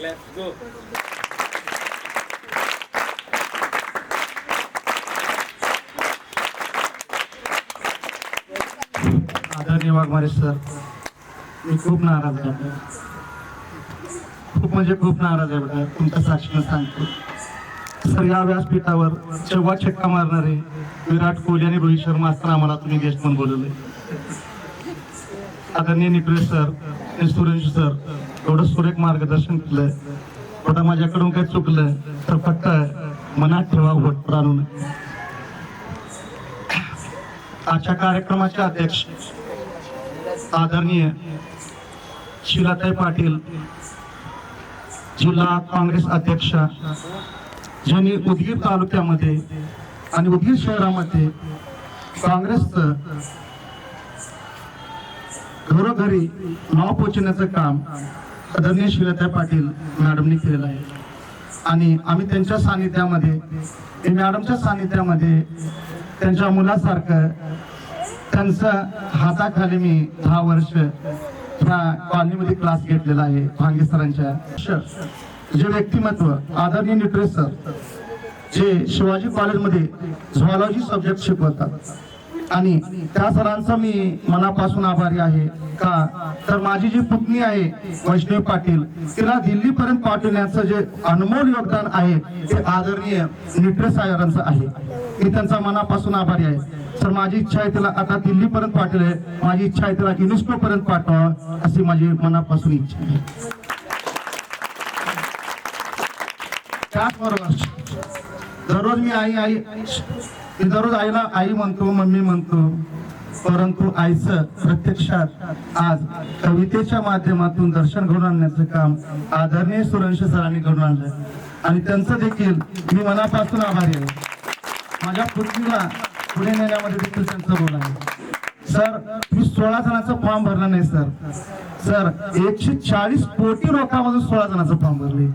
Let's go. आदरणीय Waghmare sir मी खूप नाराज आहे खूप म्हणजे खूप नाराज आहे बघा तुमच्या साक्षीनं सांगतो. सर या व्यासपीठावर जेव्हा छक्का मारणारे विराट कोहली आणि रोहित शर्मा असताना आम्हाला तुम्ही गेस्ट म्हणून बोलवले. आदरणीय निकळे सर आणि सुरेश सर एवढं सुरेख मार्गदर्शन केलं. कुठं माझ्याकडून काही चुकलं तर फक्त मनात ठेवा वोट आणून आजच्या कार्यक्रमाचे अध्यक्ष आदरणीय शिलाताई पाटील जिल्हा काँग्रेस अध्यक्ष ज्यांनी उदगीर तालुक्यामध्ये आणि उदगीर शहरामध्ये काँग्रेसचं घरोघरी नाव पोचण्याचं काम रमेश विलता पाटील मॅडमनी केलेलं आहे. आणि आम्ही त्यांच्या सानिध्यामध्ये मॅडमच्या सानिध्यामध्ये त्यांच्या मुलासारखं त्यांचं हाताखाली मी दहा वर्ष ह्या कॉलनीमध्ये क्लास घेतलेला आहे भांगे सरांच्या. श- जे व्यक्तिमत्व आदरणीय निकरे सर जे शिवाजी कॉलेजमध्ये झॉलॉजी सब्जेक्ट शिकवतात. आणि त्या सरांचा मी मनापासून आभारी आहे. का? तर माझी जी पुतणी आहे वैष्णवी पाटील तिला दिल्लीपर्यंत पाठवण्याचं जे अनमोल योगदान आहे ते आदरणीय निट्रे सायरांचं आहे. मी त्यांचा मनापासून आभारी आहे. सर माझी इच्छा आहे तिला आता दिल्लीपर्यंत पाठवले. माझी इच्छा आहे तिला युनेस्को पर्यंत पाठवा अशी माझी मनापासून इच्छा आहे. त्याचबरोबर दररोज मी आई आई मी दररोज आईला आई म्हणतो मम्मी म्हणतो. परंतु आईचं प्रत्यक्षात आज कवितेच्या माध्यमातून दर्शन घडून आणण्याचं काम आदरणीय सुरंश सरांनी घडून आणलं आणि त्यांचं देखील मी मनापासून आभारी आहे. माझ्या पृथ्वीला पुढे नेण्यामध्ये देखील त्यांचं रोल आहे. सर मी सोळा जणांचा फॉर्म भरला नाही सर. सर एकशे चाळीस कोटी लोकांमधून सोळा जणांचा फॉर्म भरले.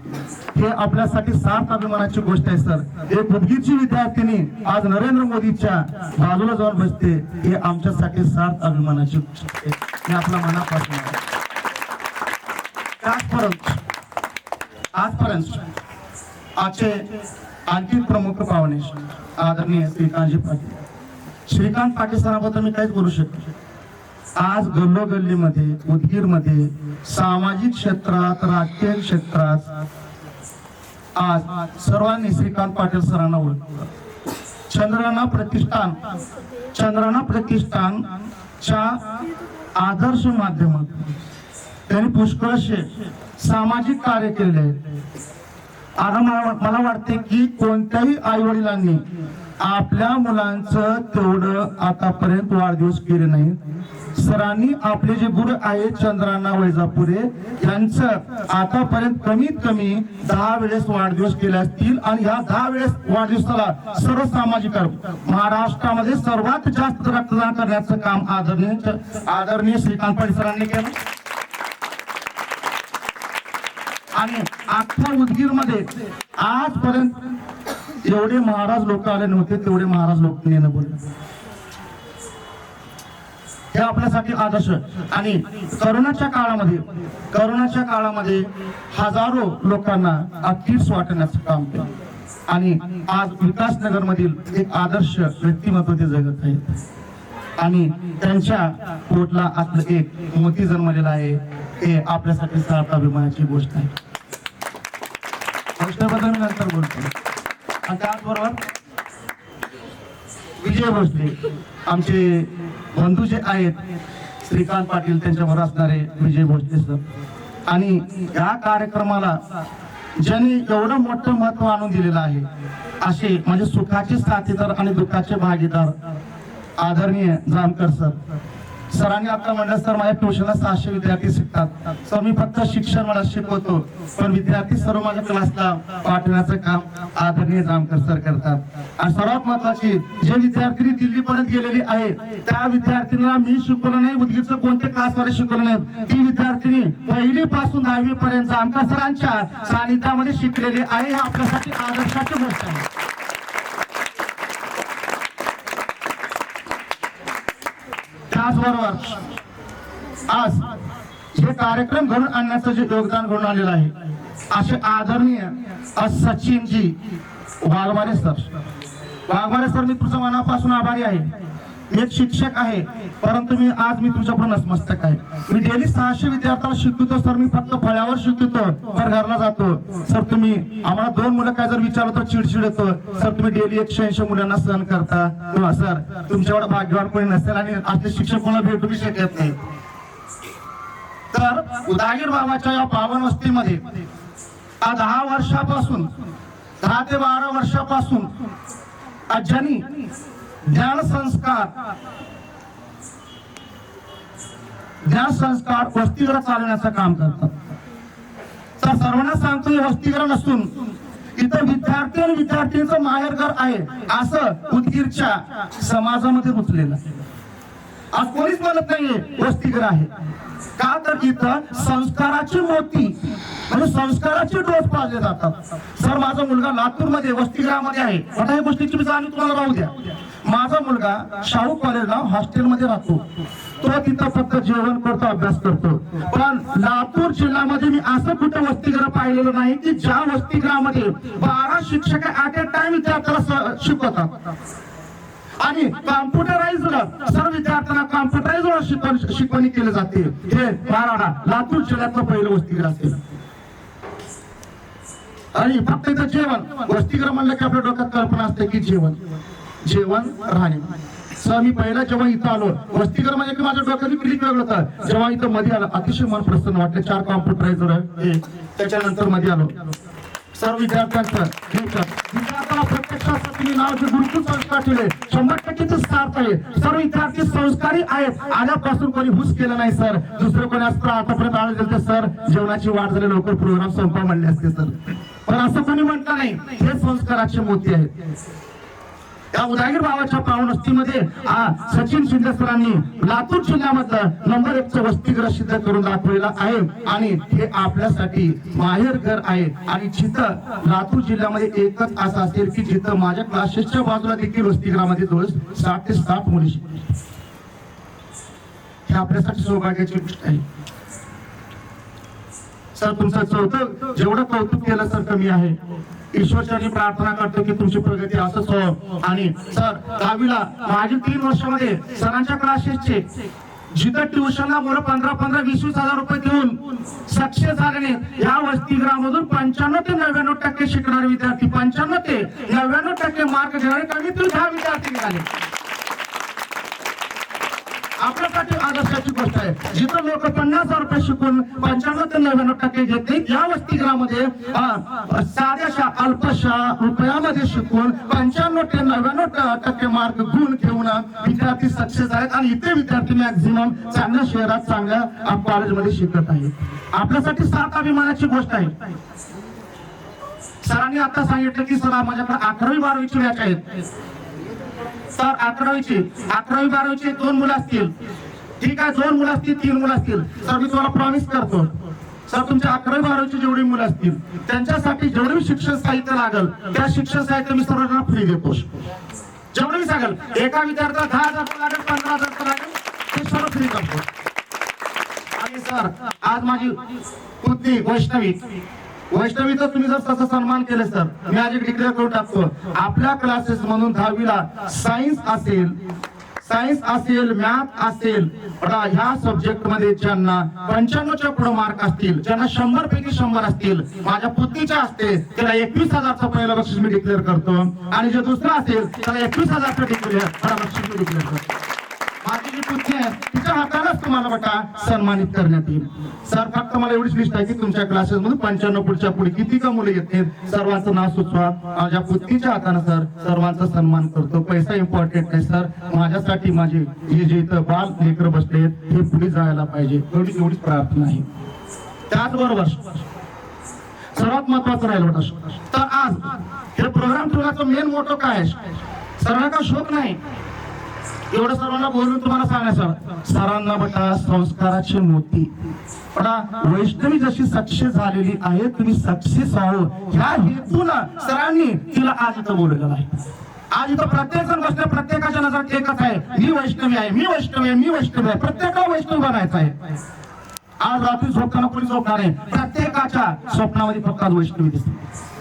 हे आपल्यासाठी सार्थ अभिमानाची गोष्ट आहे सर. एक उदगीरची विद्यार्थिनी आज नरेंद्र मोदीच्या बाजूला जाऊन बसते हे आमच्यासाठी सार्थ अभिमानाची गोष्ट आहे. मी आपल्या मनापासून आहे. त्याचपर्यंत आजपर्यंत आजचे आणखी प्रमुख पाहुणे आदरणीय श्रीकांतजी पाटील. श्रीकांत पाटील सराबद्दल मी काहीच बोलू शकतो आज गल्लोगल्लीमध्ये उदगीरमध्ये सामाजिक क्षेत्रात राजकीय क्षेत्रात आज सर्वांनी श्रीकांत पाटील सरांना ओळखलं. चंद्राना प्रतिष्ठान चंद्राना प्रतिष्ठानच्या आदर्श माध्यमातून त्यांनी पुष्कळशे सामाजिक कार्य केलेले आहेत. आता मला मला वाटते की कोणत्याही आई वडिलांनी आपल्या मुलांचं तेवढं आतापर्यंत वाढदिवस केले नाही. सरांनी आपले जे गुरु आहेत चंद्रांना वैजापुरे त्यांचं आतापर्यंत कमीत कमी दहा वेळेस वाढदिवस केले असतील आणि ह्या दहा वेळेस वाढदिवसाला सर्व सामाजिक महाराष्ट्रामध्ये सर्वात जास्त रक्तदान करण्याचं काम आदरणीय आदरणीय श्रीकांत परिसरांनी सरांनी केलं. आणि अख्ख्या उदगीरमध्ये आजपर्यंत जेवढे महाराज लोक आले नव्हते तेवढे महाराज लोक नेणं बोलले हे आपल्यासाठी आदर्श. आणि करोनाच्या काळामध्ये करोनाच्या काळामध्ये हजारो लोकांना अखेर वाटण्याचं काम केलं. आणि आज विकासनगर मधील एक आदर्श व्यक्तिमत्व ते जगत आहे आणि त्यांच्या पोटला आपलं एक मोती जन्मलेला आहे हे आपल्यासाठी सार्थ अभिमानाची गोष्ट आहे. गोष्टबद्दल मी नंतर बोलतो. आणि त्याचबरोबर विजय भोसले आमचे बंधू जे आहेत श्रीकांत पाटील त्यांच्यावर असणारे विजय भोसले सर. आणि या कार्यक्रमाला ज्यांनी एवढं मोठं महत्त्व आणून दिलेलं आहे असे म्हणजे सुखाचे साथीदार आणि दुःखाचे भागीदार आदरणीय जामकर सर सरांनी आता म्हणलं सर माझ्या ट्युशनला सहाशे विद्यार्थी शिकतात. सर मी फक्त शिक्षण मला शिकवतो पण विद्यार्थी सर्व माझ्या क्लासला पाठवण्याचं काम आदरणीय जामकर सर करतात. आणि सर्वात महत्वाची जे विद्यार्थी दिल्लीपर्यंत गेलेली आहे त्या विद्यार्थ्यांना मी शिकवलं नाही उदगीरचं कोणते क्लासवाले शिकवलं नाही. ती विद्यार्थिनी पहिली पासून दहावी पर्यंत आमच्या सरांच्या सानिध्यामध्ये शिकलेली आहे हे आपल्यासाठी आदर्शाची गोष्ट आहे. त्याचबरोबर आज हे कार्यक्रम घडून आणण्याचं जे योगदान घडून आलेलं आहे असे आदरणीय सचिनजी वाघमारे सर. वाघमारे सर मी तुमच्या मनापासून आभारी आहे. एक शिक्षक आहे. परंतु मी आज मी तुमच्याकडून नसमस्तक आहे. मी डेली सहाशे विद्यार्थ्याला शिकवतो सर. मी फक्त फळ्यावर शिकवतो सर घरला जातो. सर तुम्ही आम्हाला दोन मुलं काय जर विचारलं तर चिडचिड येतो. सर तुम्ही डेली एकशे ऐंशी मुलांना सहन करता. किंवा सर तुमच्याकडे भाग्यवान कोणी नसेल आणि आपले शिक्षक कोणाला भेटू बी शकत नाही. तर उदागीर बाबाच्या या पावन वस्तीमध्ये आज दहा वर्षापासून दहा ते बारा वर्षापासून अज्जानी ज्ञान संस्कार. ज्ञान संस्कार वस्तीवर चालवण्याचं काम करतात. तर सर्वांना सांगतो हे वसतिगृह नसून इथं विद्यार्थी आणि विद्यार्थ्यांचं माहेरघर आहे असं उदगीरच्या समाजामध्ये रुचलेलं आज कोणीच म्हणत नाहीये वसतिगृह आहे. का तर इथं संस्काराची मोती म्हणजे संस्काराचे डोस पाळले जातात. सर माझा मुलगा लातूरमध्ये वसतिगृहामध्ये आहे. आता या गोष्टीची मी जाणीव तुम्हाला राहू द्या. माझा मुलगा शाहू कॉलेजला हॉस्टेलमध्ये राहतो. तो तिथं फक्त जेवण करतो अभ्यास करतो. पण लातूर जिल्ह्यामध्ये मी असं कुठं वस्तीग्रह पाहिलेलं नाही की ज्या वसतिगृहामध्ये बारा शिक्षक ऍट ए टाइम विद्यार्थ्याला शिकवतात. आणि कॉम्प्युटराइज सर्व विद्यार्थ्यांना कॉम्प्युटराइज शिकवण शिकवणी केली जाते. हे माराडा लातूर जिल्ह्यातलं पहिलं वस्तीग्रह असेल आणि फक्त इथं जेवण. वसतिगृह म्हणलं की आपल्या डोक्यात कल्पना असते की जेवण. जेवण राहणे. सर मी पहिला म्हणजे जेव्हा इथं आलो. वस्तीकर म्हणजे की माझ्या डोक्यात क्लिक वेगळं होतं जेव्हा इथं मध्ये आलं अतिशय मन प्रसन्न वाटलं. चार कॉम्प्युटरायझर हे त्याच्यानंतरमध्ये आलो. सर्व विद्यार्थ्यांचं प्रत्यक्षात तुम्ही नाव जे गुरुकुल संस्कार ठेवले शंभर टक्के सार्थ आहे. सर्व विद्यार्थी संस्कारी आहेत. आल्यापासून कोणी हुस केलं नाही सर. दुसरं कोणी असतं आतापर्यंत आलं गेलं तर सर. जेवणाची वाढ झाली लवकर प्रोग्राम संपा म्हणले असते सर. पण असं कोणी म्हटलं नाही. हे संस्काराचे मोती आहेत. या उदयगीर भावाच्या पाहुणस्तीमध्ये सचिन शिंदे सरांनी लातूर जिल्ह्यामधलं नंबर एकचं वस्तीग्रह सिद्ध करून दाखवलेला आहे. आणि हे आपल्यासाठी माहेर घर आहे. आणि जिथं लातूर जिल्ह्यामध्ये एकच असं असेल की जिथं माझ्या क्लासेसच्या बाजूला देखील वसतिगृहामध्ये जवळ साठ ते साठ मुली हे आपल्यासाठी सौभाग्याची गोष्ट आहे. सर तुमचं चौथं जेवढं कौतुक केलं सर कमी आहे. ईश्वरचरणी प्रार्थना करतो की तुमची प्रगती असंच हो. आणि सर दहावीला मागील तीन वर्षामध्ये सरांच्या क्लासेसचे जिथं ट्युशनला मुलं पंधरा पंधरा वीस वीस हजार रुपये देऊन सक्सेस झाल्याने या वसतिगृहामधून पंच्याण्णव ते नव्याण्णव टक्के शिकणारे विद्यार्थी पंच्याण्णव ते नव्याण्णव टक्के मार्क घेणारे कमीतून दहा विद्यार्थी निघाले. आपल्यासाठी आदर्शाची गोष्ट आहे. जिथं लोक पन्नास हजार रुपये शिकून पंच्याण्णव ते नव्याण्णव टक्के घेतील या वसतिगृहामध्ये साध्याशा अल्पशा रुपयामध्ये शिकून पंच्याण्णव ते नव्याण्णव टक्के मार्क गुण घेऊन विद्यार्थी सक्सेस आहेत आणि इथे विद्यार्थी मॅक्झिमम चांगल्या शहरात चांगल्या कॉलेजमध्ये शिकत आहेत. आपल्यासाठी सात अभिमानाची गोष्ट आहे. सरांनी आता सांगितलं की सर माझ्याकडे अकरावी बारावीची बॅच आहेत. सर अकरावीची अकरावी बारावीचे दोन मुलं असतील. ठीक आहे दोन मुलं असतील तीन मुलं असतील. सर मी तुम्हाला प्रॉमिस करतो. सर तुमच्या अकरावी बारावीची जेवढी मुलं असतील त्यांच्यासाठी जेवढे शिक्षण साहित्य लागल त्या शिक्षण साहित्य मी सर्वांना फ्री देतो. जेवढं मी सांगेल एका विद्यार्थ्याला दहा हजार रुपये लागेल पंधरा हजार रुपये लागेल ते सर्व फ्री करतो. आणि सर आज माझी पुतणी वैष्णवी वैष्णवीचा तुम्ही जर तसा सन्मान केले सर मी आज एक डिक्लेअर करून टाकतो. आपल्या क्लासेस मधून दहावीला सायन्स असेल सायन्स असेल मॅथ असेल आता ह्या सब्जेक्टमध्ये ज्यांना पंच्याण्णवच्या पुढे मार्क असतील ज्यांना शंभर पैकी शंभर असतील माझ्या पत्नीच्या असते त्याला एकवीस हजारचा पहिला बक्षीस मी डिक्लेअर करतो. आणि जे दुसरं असेल त्याला एकवीस हजारचा डिक्लेअर बक्षीस मी डिक्लेअर करतो. तिच्या हातानेच तुम्हाला बटा सन्मानित करण्यात येईल. सर फक्त मला एवढीच लिस्ट आहे की तुमच्या क्लासेस मधून पंच्याण्णव पुढच्या पुढे किती का मुलं येतील सर्वांचं नाव सुचवा. माझ्या पुतीच्या हाताने सर सर्वांचा सन्मान करतो. पैसा इम्पॉर्टंट नाही सर. माझ्यासाठी माझे हे जे इथं बाल लेकर बसले हे पुढे जायला पाहिजे. एवढी एवढीच प्रार्थना आहे. त्याचबरोबर सर्वात महत्वाचं राहील बेटा तर आज हे प्रोग्राम ठेवण्याचा मेन मोठं काय आहे? का शोक नाही? एवढं सर्वांना बोलून तुम्हाला सांगायचं सरांना बटा संस्काराची मोती. बटा वैष्णवी जशी सक्सेस झालेली आहे तुम्ही सक्सेस आहो ह्या हेतून सरांनी तिला आज इथं बोलवलेलं आहे. आज इथं प्रत्येक जण बसले प्रत्येकाच्या नजरात एकच आहे. मी वैष्णवी आहे मी वैष्णवी आहे मी वैष्णवी आहे. प्रत्येकाला वैष्णव बनायचं आहे. आज रात्री झोपताना कोणी झोपणार आहे प्रत्येकाच्या स्वप्नामध्ये फक्त आज वैष्णवी दिसते.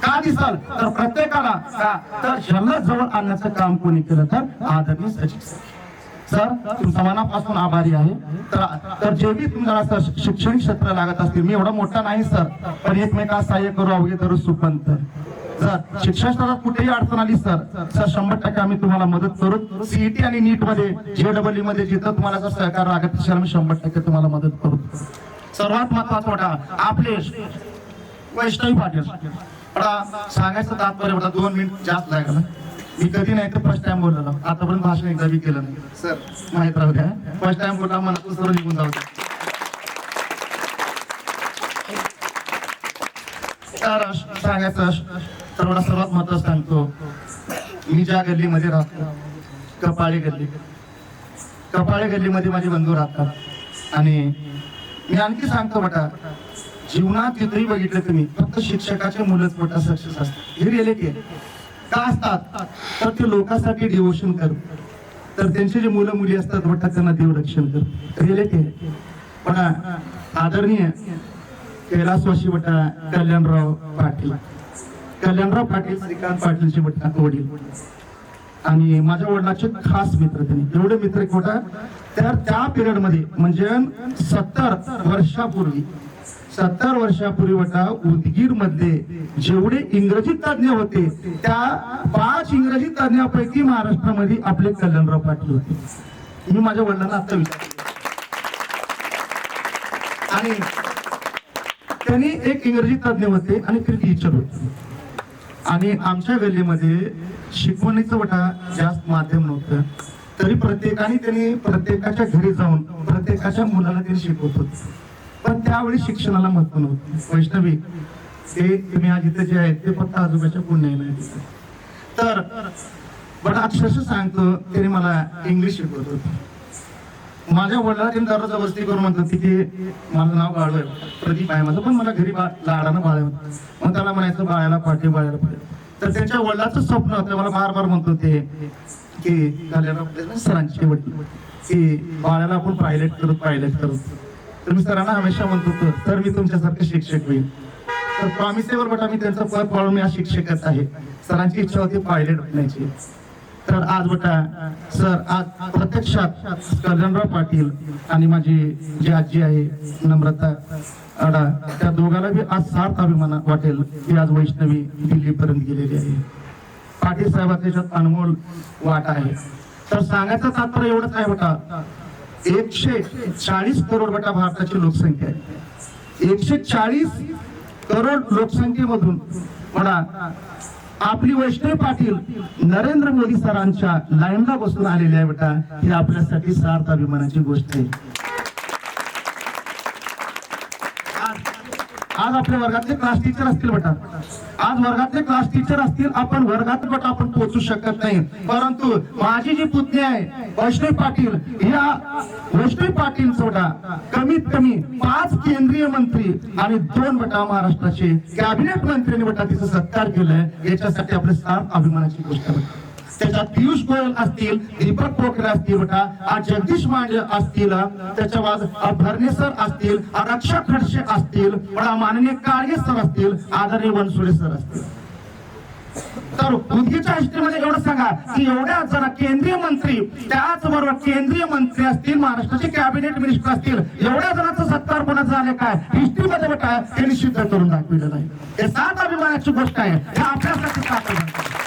का दिसल? तर प्रत्येकाला का? तर ज्यांना जवळ आणण्याचं काम कोणी केलं तर आदरणीय सचिव सर तुमचा मनापासून आभारी आहे. तर जे बी तुम्हाला सर शैक्षणिक क्षेत्र लागत असतील मी एवढा मोठा नाही सर. पण एकमेका सहाय्य करू अवघे करू सुपंत सर शिक्षण क्षेत्रात कुठेही अडचण आली सर सर शंभर टक्के आम्ही तुम्हाला मदत करू. सीईटी आणि नीटमध्ये जेडब्ल्यू मध्ये जिथं तुम्हाला जर सहकार लागत असेल आम्ही शंभर टक्के तुम्हाला मदत करू. सर्वात महत्त्वाचा होता आपले वैष्णवी पाटील. सांगायचं तात्पर्य होता दोन मिनिट जास्त लागला मी कधी नाही तर फर्स्ट टाइम बोललेलो. आतापर्यंत भाषण एकदा बी केलं नाही. सर. माहीत राहू द्या. फर्स्ट टाइम बोलला मला सर्व निघून जाऊ द्या. सांगायचं मला सर्वात महत्वाचं सांगतो. मी ज्या गल्लीमध्ये राहतो कपाळे गल्ली. कपाळे गल्लीमध्ये माझे बंधू राहतात. आणि मी आणखी सांगतो बटा जीवनात जिथेही बघितलं तुम्ही फक्त शिक्षकाचे मुलंच मोठा सक्सेस असतात. ही रिअलिटी आहे. का असतात? तर ते लोकांसाठी डिवोशन कर. तर त्यांचे जे मुलं मुली असतात वाटतात त्यांना देव रक्षण करू. ते. पण आदरणीय कैलासवाशी बटा कल्याणराव पाटील. कल्याणराव पाटील श्रीकांत पाटीलचे बटा वडील. आणि माझ्या वडिलाचे खास मित्र त्यांनी. एवढे मित्र कोटा तर त्या पिरियडमध्ये म्हणजे सत्तर वर्षापूर्वी सत्तर वर्षापूर्वी बटा उदगीरमध्ये जेवढे इंग्रजी तज्ञ होते त्या पाच इंग्रजी तज्ञापैकी महाराष्ट्रामध्ये आपले कल्याणराव पाटील होते. मी माझ्या वडिलांना आता विचार आणि त्यांनी एक इंग्रजी तज्ञ होते आणि ते टीचर होते. आणि आमच्या गल्लीमध्ये शिकवणीचं वटा जास्त माध्यम नव्हतं. तरी प्रत्येकाने त्यांनी प्रत्येकाच्या घरी जाऊन प्रत्येकाच्या मुलाला त्यांनी शिकवत होते. पण त्यावेळी शिक्षणाला महत्त्व नव्हतं. वैष्णवी ते तुम्ही आज इथे जे आहेत ते फक्त आजोबाच्या पुण्य नाही तर बट अक्षरशः सांगतो त्याने मला इंग्लिश शिकवत होत. माझ्या वडिलांना त्यांनी दररोज जबरदस्ती करून म्हणत होती की माझं नाव बाळू प्रदीप आहे माझं पण मला घरी बा लाडानं बाळ होतं मग त्याला म्हणायचं बाळाला पाठी बाळायला पाठी तर त्यांच्या वडिलाचं स्वप्न होतं मला बार बार म्हणत होते की सरांचे वडील की बाळाला आपण पायलट करत पायलट करत तर मी सरांना हमेशा म्हणत होतो तर मी तुमच्यासारखे शिक्षक होईल तर प्रॉमिसेवर बट आम्ही त्यांचं पद पाळून मी आज शिक्षकच आहे. सरांची इच्छा होती पायलट बनण्याची. तर आज बटा सर आज प्रत्यक्षात कल्याणराव पाटील आणि माझी जी आजी आहे नम्रता अडा त्या दोघाला बी आज सार्थ अभिमान वाटेल की आज वैष्णवी दिल्लीपर्यंत गेलेली आहे. पाटील साहेबांच्या त्याच्यात अनमोल वाट आहे. तर सांगायचं तात्पर्य एवढंच आहे बटा. एकशे चाळीस करोड बटा भारताची लोकसंख्या आहे. एकशे चाळीस करोड लोकसंख्येमधून म्हणा आपली वैष्णवी पाटील नरेंद्र मोदी सरांच्या लाईनला बसून आलेली आहे बेटा ही आपल्यासाठी सार्थ अभिमानाची गोष्ट आहे. आज- आज आपल्या वर्गातले क्लास टीचर असतील बेटा. आज वर्गातले क्लास टीचर असतील आपण वर्गात बेटा आपण पोहोचू शकत नाही. परंतु माझी जी पुतणी आहे वैष्णवी पाटील या वैष्णवी पाटील सोडा कमीत कमी पाच केंद्रीय मंत्री आणि दोन बटा महाराष्ट्राचे कॅबिनेट मंत्र्यांनी बटा तिचा सत्कार केलाय. याच्यासाठी आपले सार अभिमानाची गोष्ट त्याच्यात पियुष गोयल असतील दीपक पोखरे असतील बेटा आज जगदीश मांडे असतील त्याच्या बाद भरणे सर असतील रक्षक खडसे असतील बडा माननीय काळगे सर असतील आदरणीय बनसोडे सर असतील. तर बुद्धीच्या हिस्ट्रीमध्ये एवढं सांगा की एवढ्या जरा केंद्रीय मंत्री त्याचबरोबर केंद्रीय मंत्री असतील महाराष्ट्राचे कॅबिनेट मिनिस्टर असतील एवढ्या जणांचं सत्कार कोणाचा झाले काय? हिस्ट्रीमध्ये बेटा हे निश्चित करून दाखविलं नाही. हे सात अभिमानाची गोष्ट आहे. हे आपल्यासाठी सात अभिमान आहे.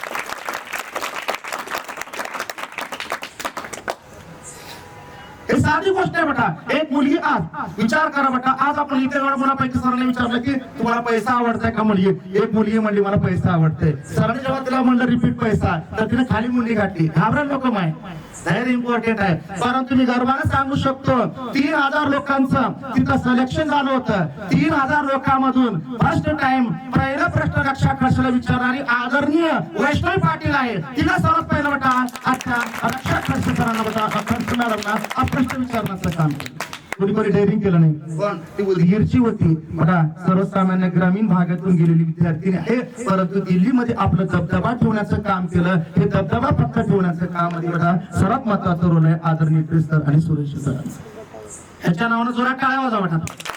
हे साधी गोष्ट आहे बेटा एक मुलगी आज विचार करा बेटा आज आपण इथे मुलापैकी सरांनी विचारलं की तुम्हाला पैसा आवडताय का मुलगी? एक मुलगी म्हणली मला पैसा आवडतंय. सरांनी जेव्हा तिला म्हणलं रिपीट पैसा तर तिने खाली मुंडी घातली. घाबरा लोक माय. व्हेरी इम्पॉर्टंट आहे. परंतु मी गर्वाने सांगू शकतो तीन हजार लोकांचं तिथं सिलेक्शन झालं होतं. तीन हजार लोकांमधून फर्स्ट टाइम पहिला प्रश्न रक्षा खर्चला विचारणारी आदरणीय वैष्णवी पाटील आहे. तिला सर्वात पहिला बेटा अच्छा खर्च सरांना खर्च मॅडमना प्रश्न विचारण्याचं काम केलं कोणी कोणी डेअरिंग केलं नाही. उदगीरची होती. बघा सर्वसामान्य ग्रामीण भागातून गेलेली विद्यार्थिनी आहे. परंतु दिल्लीमध्ये आपलं दबदबा ठेवण्याचं काम केलं. हे दबदबा पक्का ठेवण्याचं काम बघा सर्वात महत्वाचं रोल आहे आदरणीय सर आणि सुरेश सरांचं ह्याच्या नावानं जोरा काय वाजा वाटत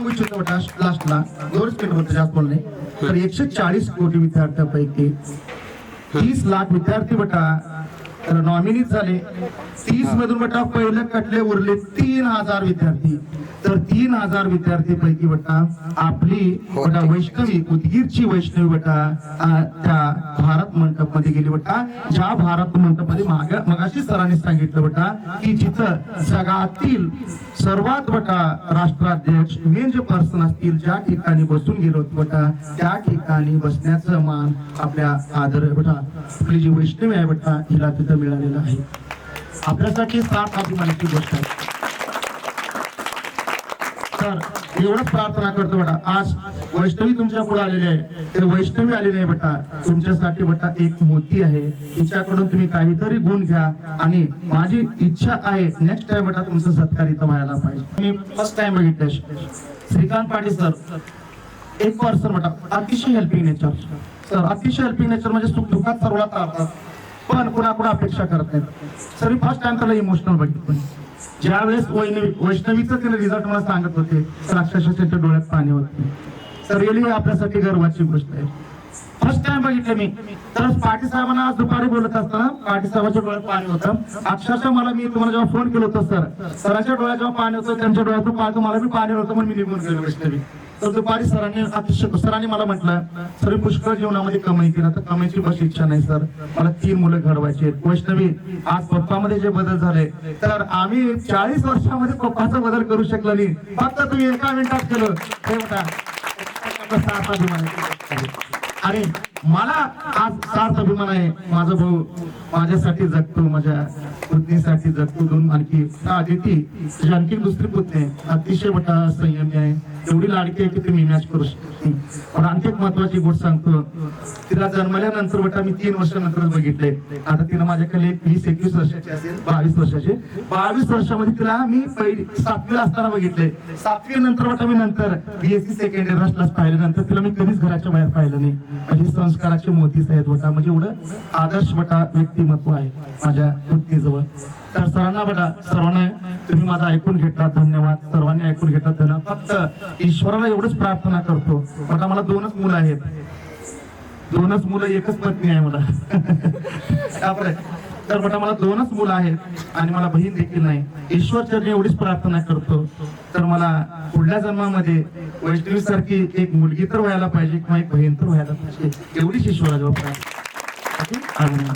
सांगू इच्छितो लास्टला दोनच मिनिट होते जास्त बोलणे तर एकशे चाळीस कोटी विद्यार्थ्यांपैकी तीस लाख विद्यार्थी बटा तर नॉमिनीज झाले. तीस मधून बेटा पहिले कटले उरले तीन हजार विद्यार्थी. तर तीन हजार विद्यार्थी पैकी बेटा आपली बेटा वैष्णवी उदगीरची वैष्णवी बेटा त्या भारत मंडपमध्ये गेली बेटा ज्या भारत मंडपमध्ये माग- मगाशी सरांनी सांगितलं बेटा की जिथं जगातील सर्वात मोठा राष्ट्राध्यक्ष मेन जे पर्सन असतील ज्या ठिकाणी बसून गेलो बेटा त्या ठिकाणी बसण्याचं मान आपल्या आदर बेटा आपली जी वैष्णवी आहे बेटा हिला तिथं मिळालेलं आहे. आपल्यासाठी सात अभिमानाची गोष्ट आहे. तर एवढंच प्रार्थना करतो बेटा आज वैष्णवी तुमच्यापुढे आलेली आहे. तर वैष्णवी आलेली आहे बेटा. तुमच्यासाठी बेटा एक मोती आहे. तिच्याकडून तुम्ही काहीतरी गुण घ्या. आणि माझी इच्छा आहे नेक्स्ट टाइम बेटा तुमचं सत्कार इथं व्हायला पाहिजे. मी फर्स्ट टाइम बघितले श्रीकांत पाटील सर एक पर्सन बेटा अतिशय हेल्पिंग नेचर सर अतिशय हेल्पिंग नेचर म्हणजे सुख दुःखात सर्वात चालतात पण कुणाकुणा अपेक्षा करत नाहीत सर मी फर्स्ट टाइम त्याला इमोशनल बघितलं. ज्या वेळेस वैष्णवी वैष्णवीचं तिला रिझल्ट मला सांगत होते तर अक्षरशः त्यांच्या डोळ्यात पाणी होते. तर रिअली आपल्यासाठी गर्वाची गोष्ट आहे. फर्स्ट टाइम बघितलं मी. तर पाटी साहेबांना आज दुपारी बोलत असताना पाटी साहेबांच्या डोळ्यात पाणी होतं. अक्षरशः मला मी तुम्हाला जेव्हा फोन केलं होतं सर सरांच्या डोळ्यात जेव्हा पाणी होतं त्यांच्या डोळ्यातून पाहतो मला मी पाणी होतं म्हणून मी निघून गेलो वैष्णवी. तर दुपारी सरांनी अतिशय सरांनी मला म्हटलं सर पुष्कळ जीवनामध्ये कमाई केला. तर कमाईची बस इच्छा नाही सर. मला तीन मुलं घडवायची आहेत. वैष्णवी आज पप्पामध्ये जे बदल झाले तर आम्ही चाळीस वर्षामध्ये पप्पाचा बदल करू शकलो नाही. फक्त तुम्ही एका मिनिटात केलं. हे बघा. अभिमान आहे. आणि मला आज सार्थ अभिमान आहे. माझा भाऊ माझ्यासाठी जगतो माझ्या पुतणीसाठी जगतून आणखी आदिती म्हणजे आणखी दुसरी पुतणी आहे. अतिशय मोठा संयमी आहे. एवढी लाडकी आहे की तुम्ही मॅच करू शकते पण आणखी एक महत्वाची गोष्ट सांगतो. तिला जन्मल्यानंतर बटा मी तीन वर्षानंतर बघितले. आता तिला माझ्याकडे वीस एकवीस वर्षाची असेल बावीस वर्षाची. बावीस वर्षामध्ये तिला मी पहिली सातवीला असताना बघितले. सातवी नंतर बटा मी नंतर बीएससी सेकंड इयर क्लास पाहिल्यानंतर नंतर तिला मी कधीच घराच्या बाहेर पाहिलं नाही. म्हणजे संस्काराचे मोतीच आहेत बटा. म्हणजे एवढं आदर्श बटा व्यक्तिमत्व आहे. माझ्या वृत्तीजवळ तर सरांना बघा सर्वांना तुम्ही माझं ऐकून घेतला धन्यवाद. सर्वांनी ऐकून घेतला धन्यवाद. फक्त ईश्वराला एवढंच प्रार्थना करतो. बेटा मला दोनच मुलं आहेत. दोनच मुलं एकच पत्नी आहे मला. तर बघा मला दोनच मुलं आहेत आणि मला बहीण देखील नाही. ईश्वर चरणी एवढीच प्रार्थना करतो. तर मला पुढल्या जन्मामध्ये वैष्णवी सारखी एक मुलगी तर व्हायला पाहिजे किंवा एक बहीण तर व्हायला पाहिजे. एवढीच ईश्वराजवळ प्रार्थना.